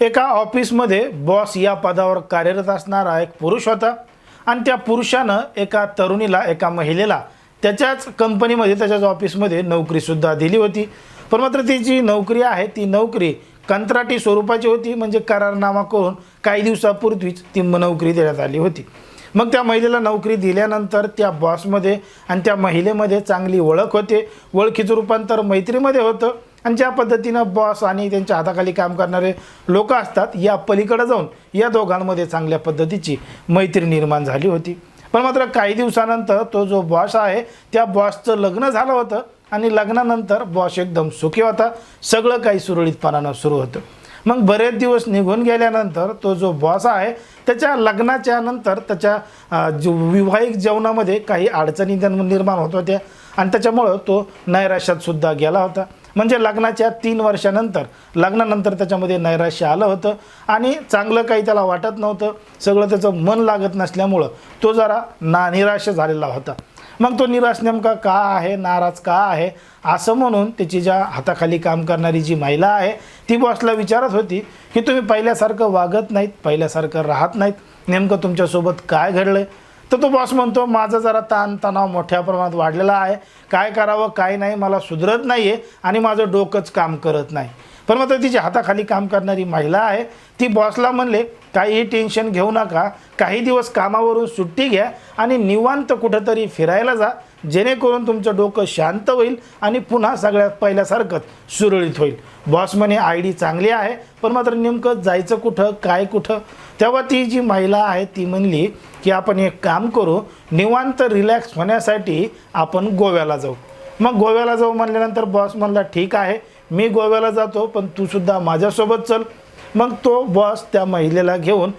एका ऑफिसमध्ये बॉस या पदावर कार्यरत असणारा एक पुरुष होता. आणि त्या पुरुषानं एका तरुणीला एका महिलेला त्याच्याच कंपनीमध्ये त्याच्याच ऑफिसमध्ये नोकरीसुद्धा दिली होती. पण मात्र ती जी नोकरी आहे ती नोकरी कंत्राटी स्वरूपाची होती. म्हणजे करारनामा करून काही दिवसापूर्वीच ती नोकरी देण्यात आली होती. मग त्या महिलेला नोकरी दिल्यानंतर त्या बॉसमध्ये आणि त्या महिलेमध्ये चांगली ओळख होते. ओळखीचं रूपांतर मैत्रीमध्ये होतं. आणि ज्या पद्धतीनं बॉस आणि त्यांच्या हाताखाली काम करणारे लोक असतात या पलीकडे जाऊन या दोघांमध्ये चांगल्या पद्धतीची मैत्री निर्माण झाली होती. पण मात्र काही दिवसानंतर तो जो बॉस आहे त्या बॉसचं लग्न झालं होतं आणि लग्नानंतर बॉस एकदम सुखी होता. सगळं काही सुरळीतपणानं सुरू होतं. मग बरेच दिवस निघून गेल्यानंतर तो जो बॉस आहे त्याच्या लग्नाच्या नंतर त्याच्या विवाहिक जेवणामध्ये काही अडचणी निर्माण होत होत्या. आणि त्याच्यामुळं तो नैराश्यात सुद्धा गेला होता. म्हणजे लग्नाच्या तीन वर्षानंतर लग्नानंतर त्याच्यामध्ये नैराश्य आलं होतं आणि चांगलं काही त्याला वाटत नव्हतं. सगळं त्याचं मन लागत नसल्यामुळं तो जरा ना निराश झालेला होता. मग तो निराश नेमका का आहे नाराज का आहे असं म्हणून त्याची ज्या हाताखाली काम करणारी जी महिला आहे ती बॉसला विचारत होती की तुम्ही पहिल्यासारखं वागत नाहीत पहिल्यासारखं राहत नाहीत. नेमकं तुमच्यासोबत काय घडलं आहे तर तो बॉस म्हणतो माझा जरा ताण तणाव मोठ्या प्रमाणात वाढलेला आहे. काय करावं काय नाही मला सुधरत नाही आहे आणि माझं डोकंच काम करत नाही. पण मात्र तिच्या हाताखाली काम करणारी महिला आहे. ती बॉसला म्हणले काही टेन्शन घेऊ नका. काही दिवस कामावरून सुट्टी घ्या आणि निवांत कुठंतरी फिरायला जा. जेणेकरून तुमचं डोकं शांत होईल आणि पुन्हा सगळ्यात पहिल्यासारखंच सुरळीत होईल. बॉस म्हणे आय डी चांगली आहे पण मात्र नेमकं जायचं कुठं काय कुठं? तेव्हा ती जी महिला आहे ती म्हणली की आपण एक काम करू निवांत रिलॅक्स होण्यासाठी आपण गोव्याला जाऊ. मग गोव्याला जाऊ म्हणल्यानंतर बॉस म्हणला ठीक आहे मी गोव्याला जातो पण तूसुद्धा माझ्यासोबत चल. मग तो बॉस त्या महिलेला घेऊन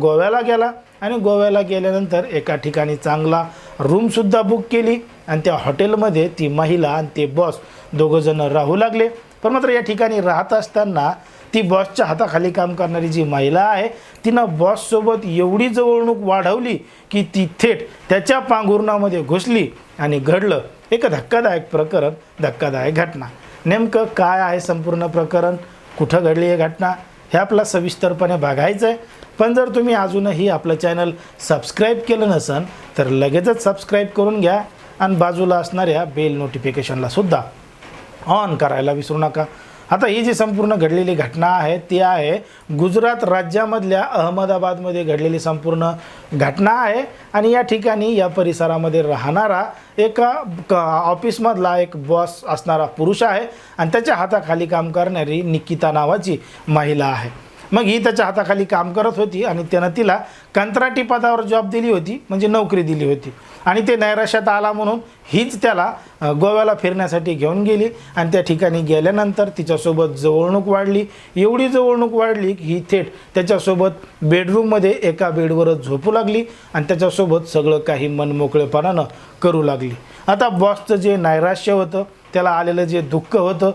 गोव्याला गेला आणि गोव्याला गेल्यानंतर एका ठिकाणी चांगला रूमसुद्धा बुक केली आणि त्या हॉटेलमध्ये ती महिला आणि ते बॉस दोघंजणं राहू लागले. पण मात्र या ठिकाणी राहत असताना ती बॉसच्या हाताखाली काम करणारी जी महिला आहे तिनं बॉससोबत एवढी जवळणूक वाढवली की ती थेट त्याच्या पांघुरणामध्ये घुसली आणि घडलं एक धक्कादायक प्रकरण धक्कादायक घटना. नेमकं काय आहे संपूर्ण प्रकरण? कुठं घडली आहे घटना? हे आपला सविस्तरपणे बघायचं आहे. पण जर तुम्ही अजूनही आपलं चॅनल सबस्क्राईब केलं नसन तर लगेचच सबस्क्राईब करून घ्या आणि बाजूला असणाऱ्या बेल नोटिफिकेशनला सुद्धा ऑन करायला विसरू नका. आता ही जी संपूर्ण घडलेली घटना आहे ती आहे गुजरात राज्यामधल्या अहमदाबादमध्ये घडलेली संपूर्ण घटना आहे आणि या ठिकाणी या परिसरामध्ये राहणारा एका क ऑफिसमधला एक बॉस असणारा पुरुष आहे आणि त्याच्या हाताखाली काम करणारी निकिता नावाची महिला आहे. मग ही त्याच्या हाताखाली काम करत होती आणि त्यानं तिला कंत्राटी पदावर जॉब दिली होती म्हणजे नोकरी दिली होती. आणि ते नैराश्यात आला म्हणून हीच त्याला गोव्याला फिरण्यासाठी घेऊन गेली. आणि त्या ठिकाणी गेल्यानंतर तिच्यासोबत जवळणूक वाढली. एवढी जवळणूक वाढली की ही थेट त्याच्यासोबत बेडरूममध्ये एका बेडवरच झोपू लागली आणि त्याच्यासोबत सगळं काही मनमोकळेपणानं करू लागली. आता बॉसचं जे नैराश्य होतं त्याला आलेलं जे दुःख होतं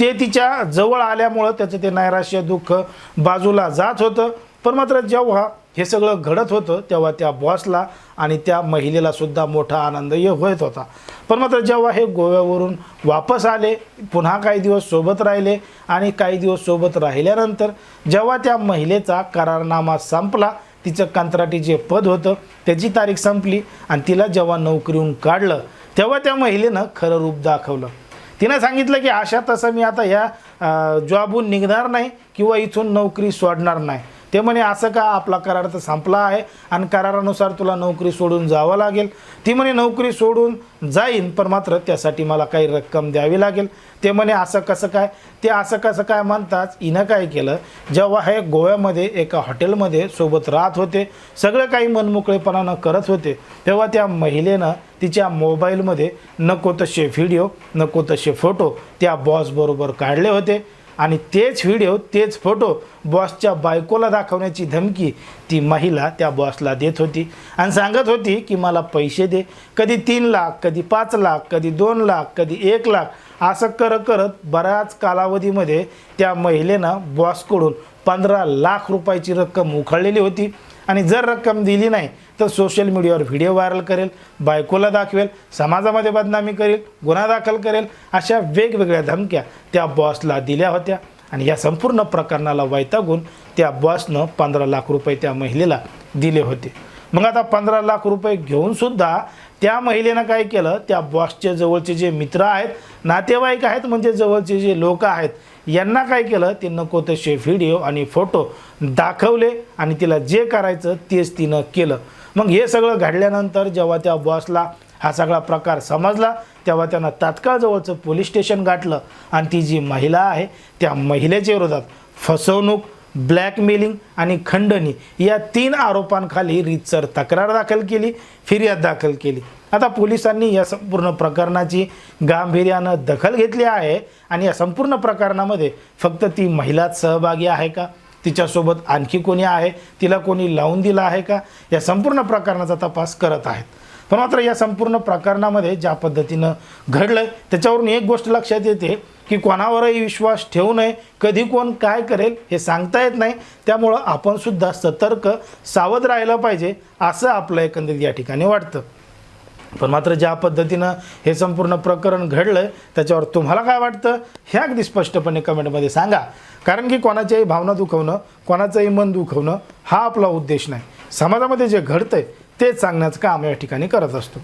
ते तिच्या जवळ आल्यामुळं त्याचं ते नैराश्य दुःख बाजूला जात होतं. पण मात्र जेव्हा हे सगळं घडत होतं तेव्हा त्या बॉसला आणि त्या महिलेला सुद्धा मोठा आनंद होत होता. पण मात्र जेव्हा हे गोव्यावरून वापस आले पुन्हा काही दिवस सोबत राहिले आणि काही दिवस सोबत राहिल्यानंतर जेव्हा त्या महिलेचा करारनामा संपला तिचं कंत्राटी जे पद होतं त्याची तारीख संपली आणि तिला जेव्हा नोकरीहून काढलं तेव्हा त्या महिलेनं खरं रूप दाखवलं. तिनं सांगितलं की अशा तसं मी आता ह्या जॉबहून निघणार नाही किंवा इथून नोकरी सोडणार नाही. ते म्हणे असं का आपला करार तर संपला आहे आणि करारानुसार तुला नोकरी सोडून जावं लागेल. ती म्हणे नोकरी सोडून जाईन पण मात्र त्यासाठी मला काही रक्कम द्यावी लागेल. ते म्हणे असं कसं काय? ते असं कसं काय म्हणताच हिनं काय केलं जेव्हा हे गोव्यामध्ये एका हॉटेलमध्ये सोबत राहत होते सगळं काही मनमोकळेपणानं करत होते तेव्हा त्या महिलेनं तिच्या मोबाईलमध्ये नको तसे व्हिडिओ नको तसे फोटो त्या बॉसबरोबर काढले होते. आणि तेच व्हिडिओ तेच फोटो बॉसच्या बायकोला दाखवण्याची धमकी ती महिला त्या बॉसला देत होती. आणि सांगत होती की मला पैसे दे. कधी तीन लाख कधी पाच लाख कधी दोन लाख कधी एक लाख. असं करत करत बऱ्याच कालावधीमध्ये त्या महिलेनं बॉसकडून पंधरा लाख रुपयाची रक्कम उखळलेली होती. आणि जर रक्कम दिली नाही तर सोशल मीडियावर व्हिडिओ व्हायरल करेल बायकोला दाखवेल समाजामध्ये बदनामी करेल गुन्हा दाखल करेल अशा वेगवेगळ्या धमक्या त्या बॉसला दिल्या होत्या. आणि या संपूर्ण प्रकरणाला वैतागून त्या बॉसनं पंधरा लाख रुपये त्या महिलेला दिले होते. मग आता पंधरा लाख रुपये घेऊन सुद्धा त्या महिलेनं काय केलं? त्या बॉसचे जवळचे जे मित्र आहेत नातेवाईक आहेत म्हणजे जवळचे जे लोक आहेत यांना काय केलं? ते नको तसे व्हिडिओ आणि फोटो दाखवले आणि तिला जे करायचं तेच तिनं केलं. मग हे सगळं घडल्यानंतर जेव्हा त्या बॉसला हा सगळा प्रकार समजला तेव्हा त्यांना तात्काळ जवळचं पोलीस स्टेशन गाठलं आणि ती जी महिला आहे त्या महिलेच्या विरोधात फसवणूक ब्लॅकमेलिंग आणि खंडणी या तीन आरोपांखाली रीतसर तक्रार दाखल केली फिर्याद दाखल केली. आता पोलिसांनी या संपूर्ण प्रकरणाची गांभीर्यानं दखल घेतली आहे आणि या संपूर्ण प्रकरणामध्ये फक्त ती महिलाच सहभागी आहे का? तिच्यासोबत आणखी कोणी आहे? तिला कोणी लावून दिलं आहे का? या संपूर्ण प्रकरणाचा तपास करत आहेत. पण मात्र या संपूर्ण प्रकरणामध्ये ज्या पद्धतीनं घडलं त्याच्यावरून एक गोष्ट लक्षात येते. की कोणावरही विश्वास ठेवू नये कधी कोण काय करेल हे सांगता येत नाही. त्यामुळं आपणसुद्धा सतर्क सावध राहिलं पाहिजे असं आपलं एकंदरीत या ठिकाणी वाटतं. पण मात्र ज्या पद्धतीनं हे संपूर्ण प्रकरण घडलं त्याच्यावर तुम्हाला काय वाटतं हे अगदी स्पष्टपणे कमेंटमध्ये सांगा. कारण की कोणाच्याही भावना दुखवणं कोणाचंही मन दुखवणं हा आपला उद्देश नाही. समाजामध्ये जे घडतं आहे तेच सांगण्याचं काम या ठिकाणी करत असतो.